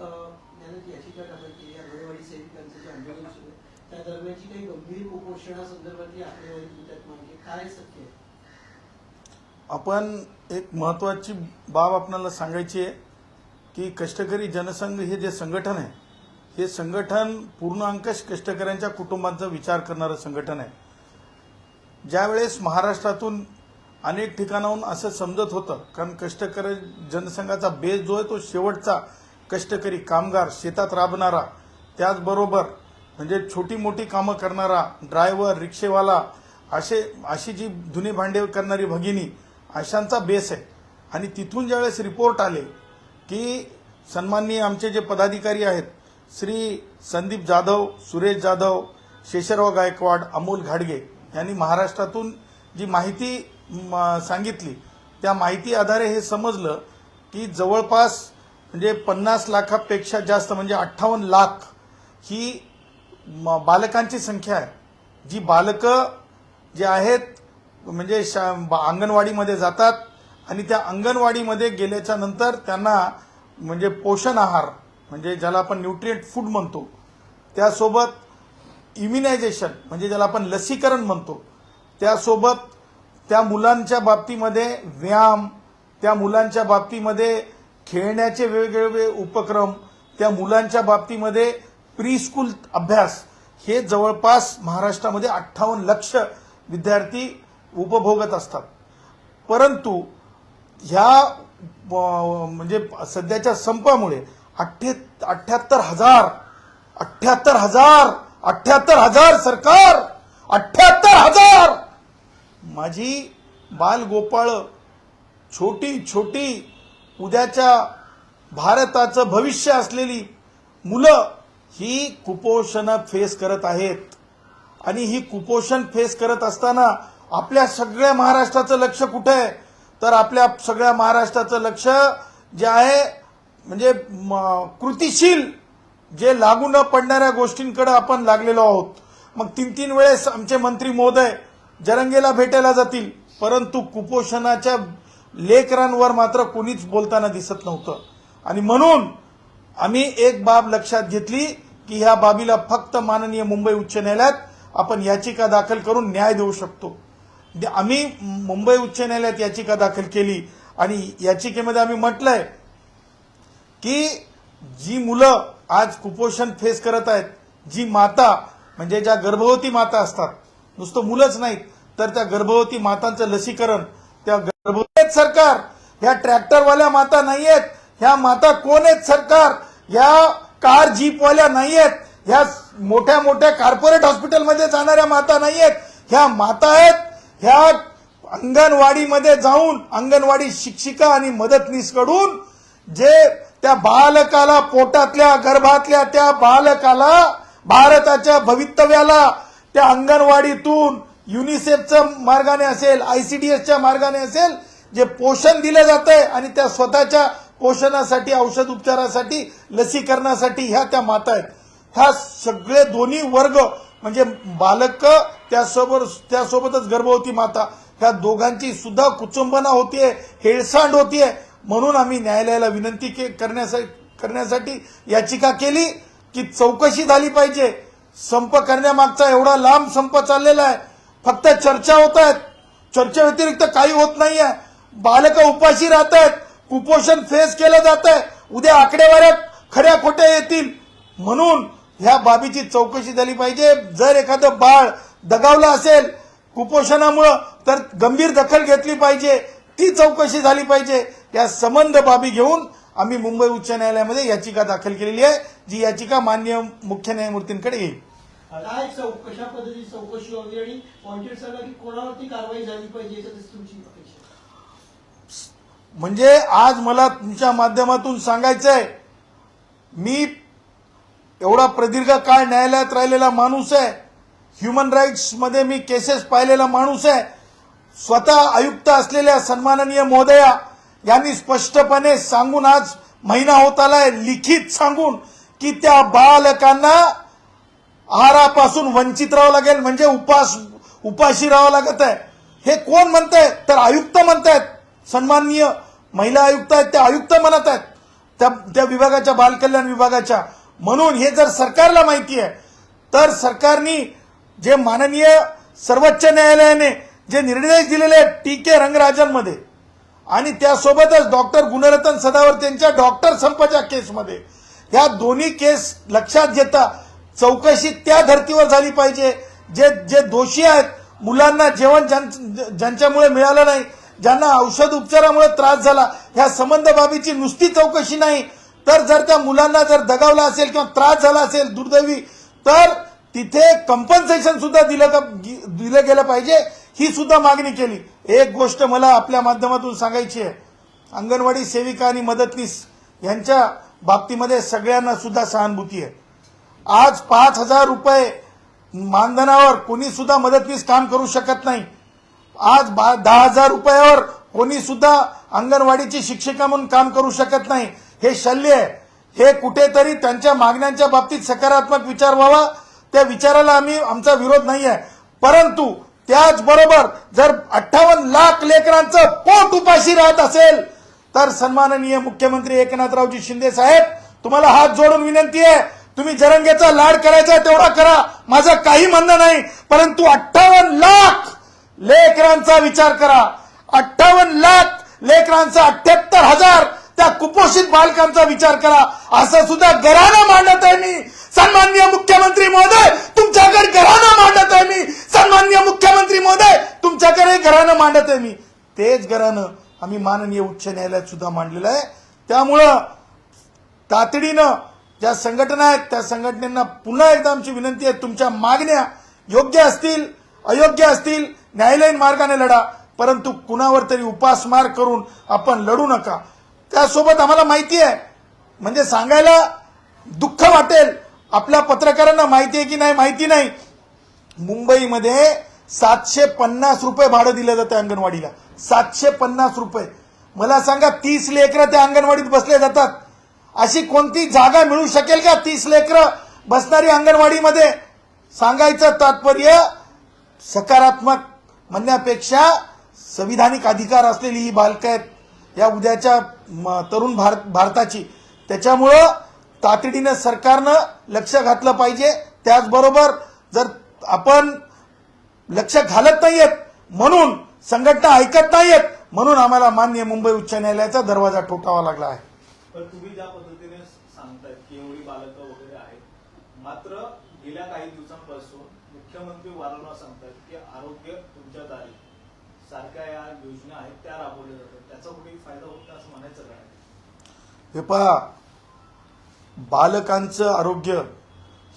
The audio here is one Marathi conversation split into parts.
केली अंगणवाडी सेविकांचं जे आंदोलन सुरू त्या दरम्यानची काही गंभीर कुपोषणासंदर्भातली आकडेवारी मांडली काय सत्य आहे? आपण एक महत्वाची बाब आपल्याला सांगायची आहे की कष्टकरी जनसंघ हे जे संघटन आहे हे संघटन पूर्ण अंकश कष्टकऱ्यांच्या कुटुंबांचा विचार करणारं संघटन आहे. ज्यावेळेस महाराष्ट्रातून अनेक ठिकाणाहून असं समजत होतं कारण कष्टकरी जनसंघाचा बेस जो आहे तो शेवटचा कष्टकरी कामगार शेतात राबणारा त्याचबरोबर म्हणजे छोटी मोठी कामं करणारा ड्रायव्हर रिक्षेवाला असे अशी जी धुनी भांडे करणारी भगिनी अशांचा बेस आहे. आणि तिथून ज्यावेळेस रिपोर्ट आले की सन्माननीय आमचे जे पदाधिकारी आहेत श्री संदीप जाधव सुरेश जाधव शेषराव गायकवाड अमोल घाडगे यांनी महाराष्ट्रातून जी माहिती म, सांगितली त्या माहिती आधारे हे समजलं की जवळपास म्हणजे पन्नास लाखापेक्षा जास्त म्हणजे अठ्ठावन्न लाख ही बालकांची संख्या आहे. जी बालकं जे आहेत म्हणजे शा बा- अंगणवाडीमध्ये जातात आणि त्या अंगणवाडीमध्ये गेल्याच्यानंतर त्यांना म्हणजे पोषण आहार म्हणजे ज्याला आपण न्यूट्रिएंट फूड म्हणतो त्यासोबत इम्युनायझेशन म्हणजे ज्याला आपण लसीकरण म्हणतो त्यासोबत त्या मुलांच्या बाबतीमध्ये व्यायाम त्या मुलांच्या बाबतीमध्ये खेळण्याचे वेगवेगळे उपक्रम त्या मुलांच्या बाबतीमध्ये प्री स्कूल अभ्यास हे जवळपास महाराष्ट्रामध्ये अठ्ठावन्न लक्ष विद्यार्थी उपभोगत असतात. परंतु ह्या म्हणजे सध्याच्या संपामुळे अठ्ठे अठ्ठ्याहत्तर हजार अठ्ठ्याहत्तर हजार अठ्ठ्याहत्तर हजार सरकार अठ्ठ्याहत्तर हजार माझी बालगोपाळ छोटी छोटी उद्याच्या भारताचं भविष्य असलेली मुलं ही कुपोषण फेस करत आहेत. आणि ही कुपोषण फेस करत असताना आपल्या सगळ्या महाराष्ट्राचं लक्ष कुठं आहे? तर आपल्या सगळ्या महाराष्ट्राचं लक्ष जे आहे म्हणजे म, कृतिशील जे लागू न पडणाऱ्या गोष्टींकडे आपण लागलेलो आहोत. मग तीन तीन वेळेस आमचे मंत्री महोदय जरंगेला भेटायला जातील परंतु कुपोषणाच्या लेकरांवर मात्र कोणीच बोलताना दिसत नव्हतं. आणि म्हणून आम्ही एक बाब लक्षात घेतली की ह्या बाबीला फक्त माननीय मुंबई उच्च न्यायालयात आपण याचिका दाखल करून न्याय देऊ शकतो. आम्ही मुंबई उच्च न्यायालयात याचिका दाखल केली आणि याचिकेमध्ये आम्ही म्हटलंय की जी मुलं आज कुपोषण फेस करत आहेत जी माता म्हणजे ज्या गर्भवती माता असतात नुसतं मुलंच नाहीत तर त्या गर्भवती मातांचं लसीकरण त्या आहेत सरकार. ह्या ट्रॅक्टरवाल्या माता नाही आहेत ह्या माता कोण आहेत सरकार? ह्या कार जीपवाल्या नाही आहेत ह्या मोठ्या मोठ्या कॉर्पोरेट हॉस्पिटलमध्ये जाणाऱ्या माता नाही आहेत ह्या माता आहेत. ह्या अंगणवाडीमध्ये जाऊन अंगणवाडी शिक्षिका आणि मदतनीसकडून जे त्या बालकाला पोटातल्या गर्भातल्या त्या बालकाला भारताच्या भवितव्याला त्या अंगणवाडीतून युनिसेफच्या मार्गाने असेल आयसीडीएसच्या मार्गाने असेल जे पोषण दिलं जात आहे आणि त्या स्वतःच्या पोषणासाठी औषध उपचारासाठी लसीकरणासाठी ह्या त्या माता आहेत. ह्या सगळे दोन्ही वर्ग म्हणजे बालक त्यासोबत त्यासोबतच गर्भवती माता ह्या दोघांची सुद्धा कुचुंबना होतीये हेळसांड होतीये. म्हणून आम्ही न्यायालयाला विनंती के- करण्यासाठी करण्यासाठी याचिका केली की चौकशी झाली पाहिजे. संप करण्यामागचा एवढा लांब संप चाललेला आहे. फक्त चर्चा होत आहेत. चर्चे व्यतिरिक्त काही होत नाहीये. बालक उपाशी राहत आहेत कुपोषण फेस केलं जात आहे उद्या आकडेवाऱ्यात खऱ्या खोट्या येतील. म्हणून ह्या बाबीची चौकशी झाली पाहिजे. जर एखादं बाळ दगावलं असेल कुपोषणामुळं तर गंभीर दखल घेतली पाहिजे. ती चौकशी झाली पाहिजे. या संबंध बाबी घेऊन आम्ही मुंबई उच्च न्यायालयामध्ये याचिका दाखल केलेली आहे जी याचिका मान्य मुख्य न्यायमूर्तींकडे येईल. काय कशा पद्धतीची चौकशी व्हावी आणि पॉइंटेड सांगा की कोणावरती कारवाई झाली पाहिजे तुमची म्हणजे आज मला तुमच्या माध्यमातून सांगायचंय मी एवढा प्रदीर्घ काळ न्यायालयात राहिलेला माणूस आहे ह्युमन राईट्समध्ये मी केसेस पाहिलेला माणूस आहे स्वतः आयुक्त असलेल्या सन्माननीय महोदया यांनी स्पष्टपणे सांगून आज महिना होत आलाय लिखित सांगून की त्या बालकांना आहारापासून वंचित राहावं लागेल म्हणजे उपास उपाशी राहावं लागत आहे. हे कोण म्हणताय? तर आयुक्त म्हणतायत. सन्माननीय महिला आयुक्त आहेत त्या आयुक्त म्हणत आहेत त्या त्या विभागाच्या बालकल्याण विभागाच्या. म्हणून हे जर सरकारला माहिती आहे तर सरकारनी जे माननीय सर्वोच्च न्यायालयाने जे निर्देश दिलेले आहेत टी के रंगराजनमध्ये आणि त्यासोबतच डॉक्टर गुणरतन सदावर्त यांच्या डॉक्टर संपाच्या केसमध्ये या दोन्ही केस लक्षात घेता चौकशी त्या धर्तीवर झाली पाहिजे. जे जे दोषी आहेत मुलांना जेवण ज्यां- ज्यांच्यामुळे मिळालं नाही ज्यांना औषध उपचारामुळे त्रास झाला ह्या संबंध बाबीची नुसती चौकशी नाही. तर जर त्या मुलांना जर दगावला असेल किंवा त्रास झाला असेल दुर्दैवी तर तिथे कंपन्सेशन सुद्धा दिलं दिलं गेलं पाहिजे. ही सुद्धा मागणी केली. एक गोष्ट मला आपल्या माध्यमातून सांगायची आहे. अंगणवाडी सेविका आणि मदतनीस यांच्या बाबतीमध्ये सगळ्यांना सुद्धा सहानुभूती आहे. आज पाच हजार रुपये मानधनावर कोणी सुद्धा मदतनीस काम करू शकत नाही. आज बा- दहा हजार रुपयावर कोणी सुद्धा अंगणवाडीची शिक्षिका म्हणून काम करू शकत नाही. हे शल्य आहे. हे कुठेतरी त्यांच्या मागण्यांच्या बाबतीत सकारात्मक विचार व्हावा. त्या विचाराला आम्ही आमचा विरोध नाही आहे. परंतु त्याचबरोबर जर अठ्ठावन्न लाख लेकरांचं पोट उपाशी राहत असेल तर सन्माननीय मुख्यमंत्री एकनाथरावजी शिंदे साहेब तुम्हाला हात जोडून विनंती आहे. तुम्ही जरंगेचा लाड करायचा तेवढा करा. माझं काही म्हणणं नाही परंतु अठ्ठावन्न लाख लेकरांचा विचार करा. अठ्ठावन्न लाख लेकरांचा अठ्याहत्तर हजार त्या कुपोषित बालकांचा विचार करा. असं सुद्धा घराणं मांडत आहे मी. सन्माननीय मुख्यमंत्री महोदय तुमच्याकडे घरानं मांडत आहे मी. सन्माननीय मुख्यमंत्री महोदय तुमच्याकडे घरानं मांडत आहे मी. तेच घरानं आम्ही माननीय उच्च न्यायालयात सुद्धा मांडलेलं आहे. त्यामुळं तातडीनं ज्या संघटना आहेत त्या संघटनेना पुन्हा एकदा आमची विनंती आहे. तुमच्या मागण्या योग्य असतील अयोग्य असतील न्यायालयीन मार्गाने लढा परंतु कुणावर तरी उपासमार करून आपण लढू नका. त्यासोबत आम्हाला माहिती आहे म्हणजे सांगायला दुःख वाटेल आपल्या पत्रकारांना माहिती आहे की नाही माहिती नाही. मुंबईमध्ये सातशे पन्नास रुपये भाडं दिलं जातं अंगणवाडीला. सातशे पन्नास रुपये. मला सांगा तीस लेकरं त्या अंगणवाडीत बसले जातात. अशी कोणती जागा मिळू शकेल का तीस लेकरं बसणारी अंगणवाडीमध्ये? सांगायचं तात्पर्य सकारात्मक म्हणण्यापेक्षा संविधानिक अधिकार असलेली ही बालकं आहेत. या उद्याच्या म, तरुण भारत भारताची. त्याच्यामुळं तातडीनं सरकारनं लक्ष घातलं पाहिजे. त्याचबरोबर जर आपण लक्ष घालत नाहीयेत म्हणून संघटना ऐकत नाहीयेत म्हणून आम्हाला मान्य मुंबई उच्च न्यायालयाचा दरवाजा ठोकावा लागला आहे. पण तुम्ही ज्या पद्धतीने सांगतायत की एवढी बालकं वगैरे आहेत मात्र गेल्या काही दिवसांपासून मुख्यमंत्री वारंवार सांगतात की आरोग्य तुमच्या दारी. सारख्या या योजना आहेत त्या राबवल्या जातात. त्याचा कुठे फायदा होत असं म्हणायचं काय? हे पहा बालकांचं आरोग्य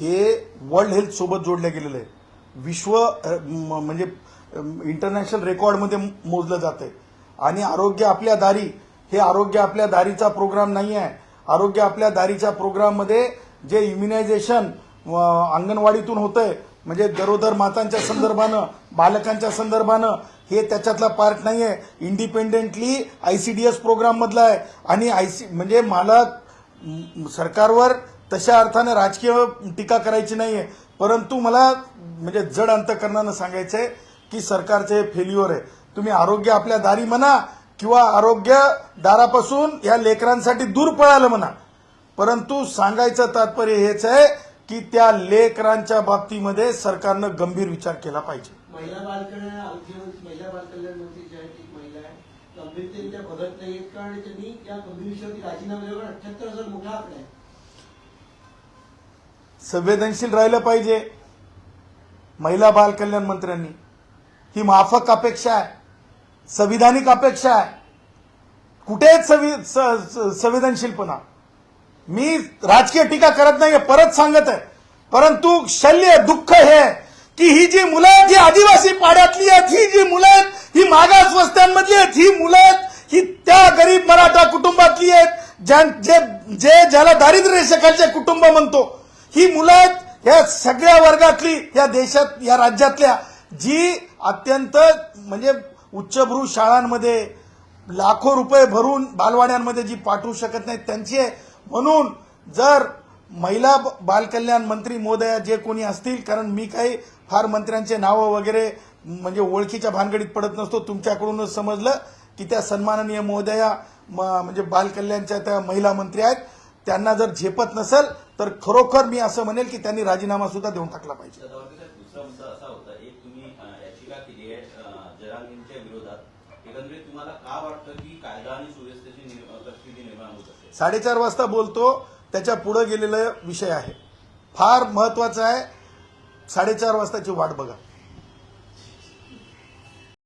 हे वर्ल्ड हेल्थ सोबत जोडलं गेलेलं आहे. विश्व म्हणजे इंटरनॅशनल रेकॉर्डमध्ये मोजलं जात आहे आणि आरोग्य आपल्या दारी हे आरोग्य आपल्या दारीचा प्रोग्राम नाही आहे आरोग्य आपल्या दारीच्या प्रोग्राममध्ये जे इम्युनायझेशन अंगणवाडीतून होतंय म्हणजे गरोदर मातांच्या संदर्भानं बालकांच्या संदर्भानं हे त्याच्यातला पार्ट नाही आहे इंडिपेंडेंटली आयसीडीएस प्रोग्राम मधला आहे. आणि आय सी म्हणजे मला सरकारवर तशा अर्थानं राजकीय टीका करायची नाहीये. परंतु मला म्हणजे जड अंतकरणानं सांगायचं आहे की सरकारचे हे फेल्युअर आहे. तुम्ही आरोग्य आपल्या दारी म्हणा किंवा आरोग्य दारापासून या लेकरांसाठी दूर पळालं म्हणा परंतु सांगायचं तात्पर्य हेच आहे की त्या लेकरांच्या बाबतीमध्ये सरकारनं गंभीर विचार केला पाहिजे. महिला बालकल्याण महिला बालकल्याण संवेदनशील राहिलं पाहिजे महिला बाल कल्याण मंत्र्यांनी. ही माफक अपेक्षा आहे. संविधानिक अपेक्षा आहे. कुठेच संवेदनशीलपणा. मी राजकीय टीका करत नाहीये परत सांगत आहे. परंतु शल्य दुःख हे की ही जी मुलं आहेत ही आदिवासी पाड्यातली आहेत ही जी मुलं आहेत ही मागास वस्त्यांमधली आहेत ही मुलं आहेत ही त्या गरीब मराठा कुटुंबातली आहेत ज्यां- जे जे ज्याला दारिद्र्य रेषेखालचे कुटुंब म्हणतो ही मुलं आहेत या सगळ्या वर्गातली या देशात या राज्यातल्या जी अत्यंत म्हणजे उच्चभ्रू शाळांमध्ये लाखो रुपये भरून बालवाड्यांमध्ये जी पाठवू शकत नाहीत त्यांची आहे म्हणून जर महिला बालकल्याण मंत्री मोदया जे कोणी असतील कारण मी काही फार मंत्र्यांचे नावं वगैरे म्हणजे ओळखीच्या भानगडीत पडत नसतो तुमच्याकडूनच समजलं की त्या सन्माननीय महोदया म- म्हणजे बालकल्याणच्या त्या महिला मंत्री आहेत. त्यांना जर झेपत नसेल तर खरोखर मी असं म्हणेल की त्यांनी राजीनामा सुद्धा देऊन टाकला पाहिजे. दुसरा मुद्दा असा होता एक तुम्ही याचिका केली आहे जरांगींच्या विरोधात. एकंदरीत तुम्हाला का वाटतं की कायदा आणि सुव्यवस्थेची परिस्थिती निर्माण होत असेल? साडेचार वाजता बोलतो त्याच्या पुढे गेलेला विषय आहे. फार महत्त्वाचा आहे साडेचार वाजताची वाट बघा.